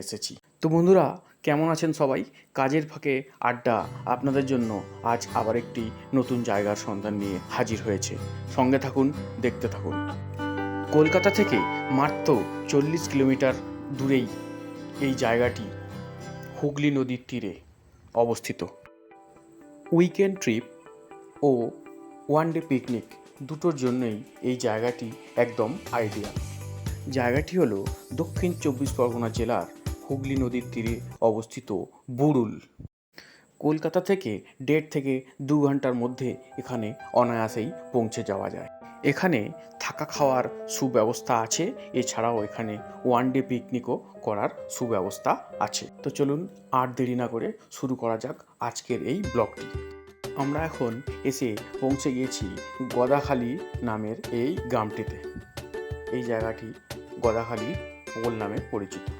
এসেছি। তো বন্ধুরা, কেমন আছেন সবাই? কাজের ফাঁকে আড্ডা আপনাদের জন্য আজ আবার একটি নতুন জায়গার সন্ধান নিয়ে হাজির হয়েছে। সঙ্গে থাকুন, দেখতে থাকুন। কলকাতা থেকে মাত্র চল্লিশ কিলোমিটার দূরেই এই জায়গাটি হুগলি নদীর তীরে অবস্থিত। উইকেন্ড ট্রিপ ও ওয়ান ডে পিকনিক দুটোর জন্যই এই জায়গাটি একদম আইডিয়াল। জায়গাটি হলো দক্ষিণ চব্বিশ পরগনা জেলার হুগলি নদীর তীরে অবস্থিত বুরুল। কলকাতা থেকে দেড় থেকে দু ঘণ্টার মধ্যে এখানে অনায়াসেই পৌঁছে যাওয়া যায়। এখানে থাকা খাওয়ার সুব্যবস্থা আছে, এছাড়াও এখানে ওয়ান ডে পিকনিকও করার সুব্যবস্থা আছে। তো চলুন আর দেরি না করে শুরু করা যাক আজকের এই ব্লগটি। আমরা এখন এসে পৌঁছে গিয়েছি গদাখালি নামের এই গ্রামটিতে। এই জায়গাটি গদাখালি পোল নামে পরিচিত।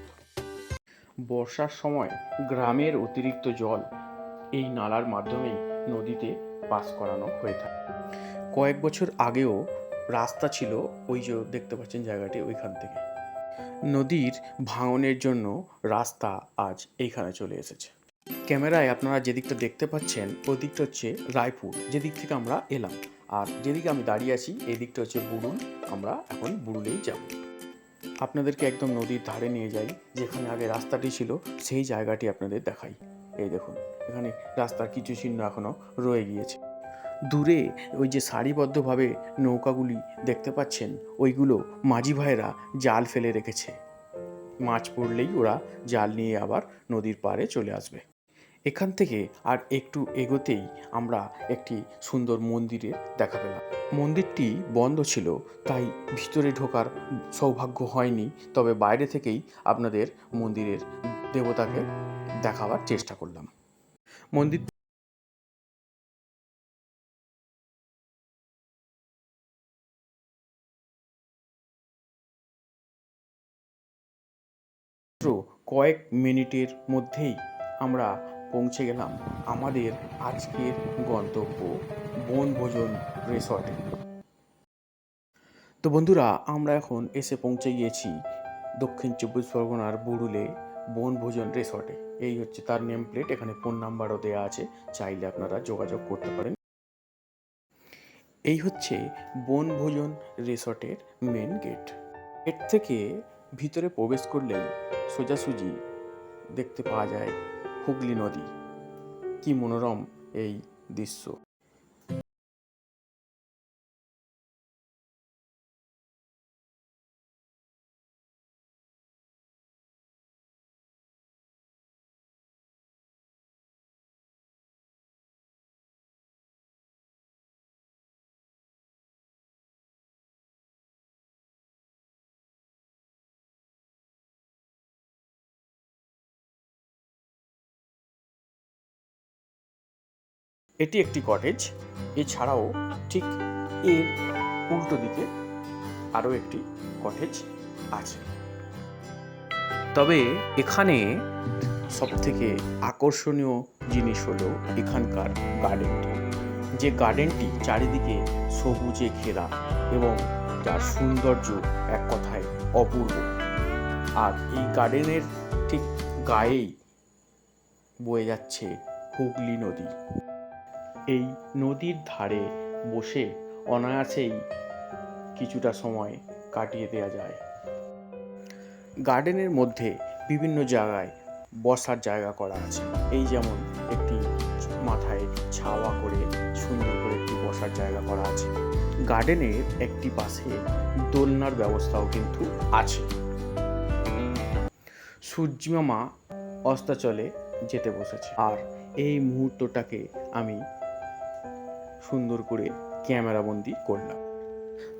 বর্ষার সময় গ্রামের অতিরিক্ত জল এই নালার মাধ্যমেই নদীতে পাস করানো হয়ে থাকে। কয়েক বছর আগেও রাস্তা ছিল ওই যে দেখতে পাচ্ছেন জায়গাটি ওইখান থেকে। নদীর ভাঙনের জন্য রাস্তা আজ এইখানে চলে এসেছে। ক্যামেরায় আপনারা যেদিকটা দেখতে পাচ্ছেন ওই দিকটা হচ্ছে রায়পুর, যেদিক থেকে আমরা এলাম। আর যেদিকে আমি দাঁড়িয়ে আছি এই দিকটা হচ্ছে বুড়ুল আমরা এখন বুড়ুলেই যাব। আপনাদেরকে একদম নদীর ধারে নিয়ে যাই, যেখানে আগে রাস্তাটি ছিল, সেই জায়গাটি আপনাদের দেখাই। এই দেখুন, এখানে রাস্তার কিছু চিহ্ন এখনও রয়ে গিয়েছে। দূরে ওই যে সারিবদ্ধভাবে নৌকাগুলি দেখতে পাচ্ছেন, ওইগুলো মাঝি ভাইয়েরা জাল ফেলে রেখেছে। মাছ পড়লেই ওরা জাল নিয়ে আবার নদীর পাড়ে চলে আসবে। এখান থেকে আর একটু এগোতেই আমরা একটি সুন্দর মন্দিরের দেখা পেলাম। মন্দিরটি বন্ধ ছিল, তাই ভিতরে ঢোকার সৌভাগ্য হয়নি, তবে বাইরে থেকেই আপনাদের মন্দিরের দেবতাকে দেখাবার চেষ্টা করলাম। মন্দির কয়েক মিনিটের মধ্যেই আমরা পৌঁছে গেলাম আমাদের আজকের গন্তব্য বনভোজন রিসর্টে তো বন্ধুরা, আমরা এখন এসে পৌঁছে গিয়েছি দক্ষিণ চব্বিশ পরগনার বুড়ুলে বনভোজন রিসর্টে এই হচ্ছে তার নেম প্লেট এখানে ফোন নাম্বারও দেওয়া আছে, চাইলে আপনারা যোগাযোগ করতে পারেন। এই হচ্ছে বনভোজন রিসর্টের মেন গেটের থেকে ভিতরে প্রবেশ করলেই সোজাসুজি দেখতে পাওয়া যায় হুগলি নদী। কি মনোরম এই দৃশ্য। এটি একটি কটেজ এছাড়াও ঠিক এর উল্টো দিকে আরও একটি কটেজ আছে। তবে এখানে সবথেকে আকর্ষণীয় জিনিস হলো এখানকার গার্ডেনটি যে গার্ডেনটি চারিদিকে সবুজে ঘেরা এবং যার সৌন্দর্য এক কথায় অপূর্ব। আর এই গার্ডেনের ঠিক গায়েই বয়ে যাচ্ছে হুগলি নদী। এই নদীর ধারে বসে অনায়াসেই কিছুটা সময় কাটিয়ে দেওয়া যায়। গার্ডেনের মধ্যে বিভিন্ন জায়গায় বসার জায়গা করা আছে। এই যেমন একটি মাথায় ছাওয়া করে সুন্দর করে একটি বসার জায়গা করা আছে। গার্ডেনের একটি পাশে দোলনার ব্যবস্থাও কিন্তু আছে। সূর্যমামা অস্তাচলে যেতে বসেছে। আর এই মুহূর্তটাকে আমি সুন্দর করে ক্যামেরাবন্দি করলাম।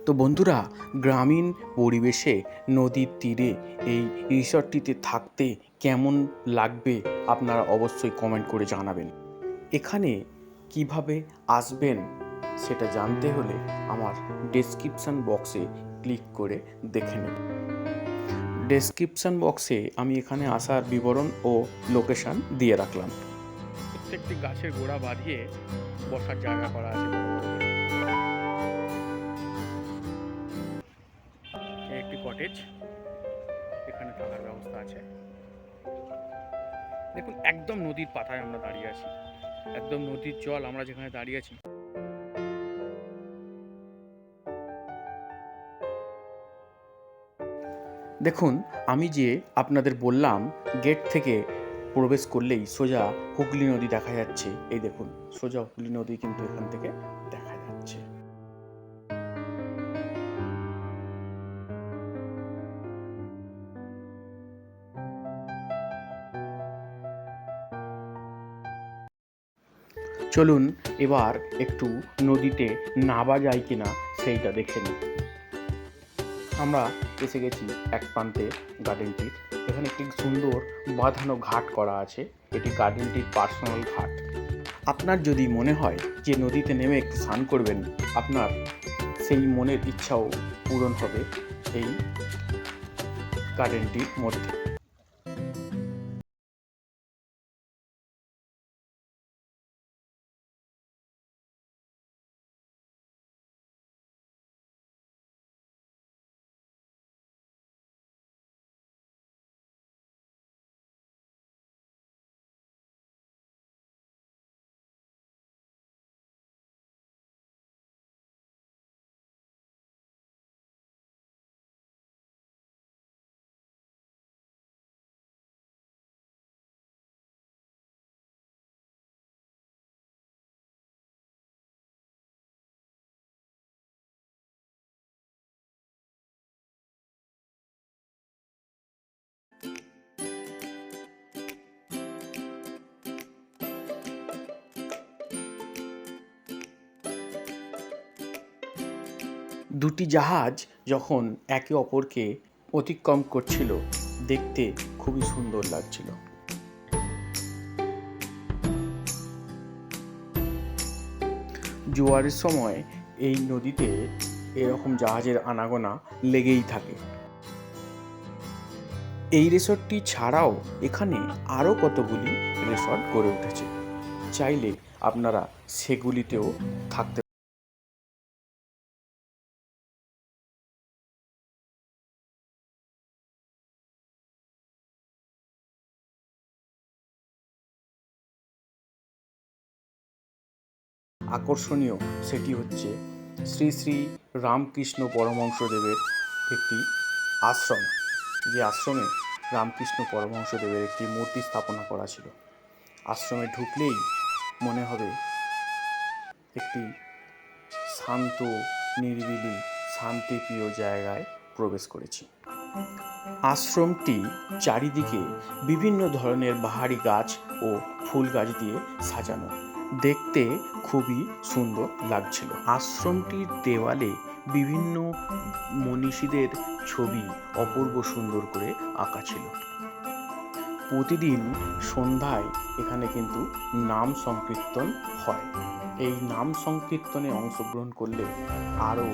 তো বন্ধুরা গ্রামীণ পরিবেশে নদীর তীরে এই রিসর্টটিতে থাকতে কেমন লাগবে আপনারা অবশ্যই কমেন্ট করে জানাবেন। এখানে কীভাবে আসবেন সেটা জানতে হলে আমার ডেসক্রিপশান বক্সে ক্লিক করে দেখে নেব ডেসক্রিপশান বক্সে আমি এখানে আসার বিবরণ ও লোকেশন দিয়ে রাখলাম। প্রত্যেকটি গাছের গোড়া বাঁধিয়ে বসার জায়গা করা আছে একটি কটেজ এখানে থাকার ব্যবস্থা আছে। দেখুন, একদম নদীর পাতায় আমরা দাঁড়িয়ে আছি। একদম নদীর জল আমরা যেখানে দাঁড়িয়ে আছি। দেখুন, আমি যে আপনাদের বললাম গেট থেকে প্রবেশ করলেই সোজা হুগলি নদী দেখা যাচ্ছে। এই দেখুন, সোজা হুগলি নদী কিন্তু এখান থেকে দেখা যাচ্ছে। চলুন এবার একটু নদীতে নাবা যায় কিনা সেইটা দেখে নিই। আমরা এসে গেছি এক প্রান্তে গার্ডেনটির এখানে একটি সুন্দর বাঁধানো ঘাট করা আছে। এটি গার্ডেনটির পার্সোনাল ঘাট। আপনার যদি মনে হয় যে নদীতে নেমে একটু স্নান করবেন, আপনার সেই মনের ইচ্ছাও পূরণ হবে এই গার্ডেনটির মধ্যে। দুটি জাহাজ যখন একে অপরকে অতিক্রম করছিল, দেখতে খুবই সুন্দর লাগছিল। জোয়ারের সময় এই নদীতে এরকম জাহাজের আনাগোনা লেগেই থাকে। এই রিসর্টটি ছাড়াও এখানে আরও কতগুলি রিসর্ট গড়ে উঠেছে, চাইলে আপনারা সেগুলিতেও থাকতে আকর্ষণীয় সেটি হচ্ছে শ্রী শ্রী রামকৃষ্ণ পরমহংসদেবের একটি আশ্রম। যে আশ্রমে রামকৃষ্ণ পরমহংসদেবের একটি মূর্তি স্থাপনা করা ছিল। আশ্রমে ঢুকলেই মনে হবে একটি শান্ত, নিরিবিলি, শান্তিপ্রিয় জায়গায় প্রবেশ করেছি। আশ্রমটি চারিদিকে বিভিন্ন ধরনের বাহারি গাছ ও ফুল গাছ দিয়ে সাজানো। দেখতে খুবই সুন্দর লাগছিল। আশ্রমটির দেওয়ালে বিভিন্ন মনীষীদের ছবি অপূর্ব সুন্দর করে আঁকা ছিল। প্রতিদিন সন্ধ্যায় এখানে কিন্তু নাম সংকীর্তন হয়। এই নাম সংকীর্তনে অংশগ্রহণ করলে আরও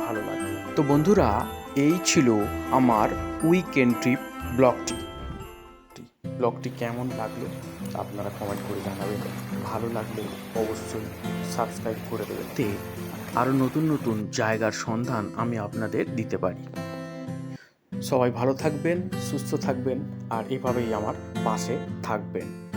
ভালো লাগে তো বন্ধুরা, এই ছিল আমার উইকেন্ড ট্রিপ ব্লগটি ব্লগটি কেমন লাগল আপনারা কমেন্ট করে জানাবেন। ভালো লাগলে অবশ্যই সাবস্ক্রাইব করে দেবেন। তে আরও নতুন নতুন জায়গার সন্ধান আমি আপনাদের দিতে পারি। সবাই ভালো থাকবেন সুস্থ থাকবেন আর এভাবেই আমার পাশে থাকবেন।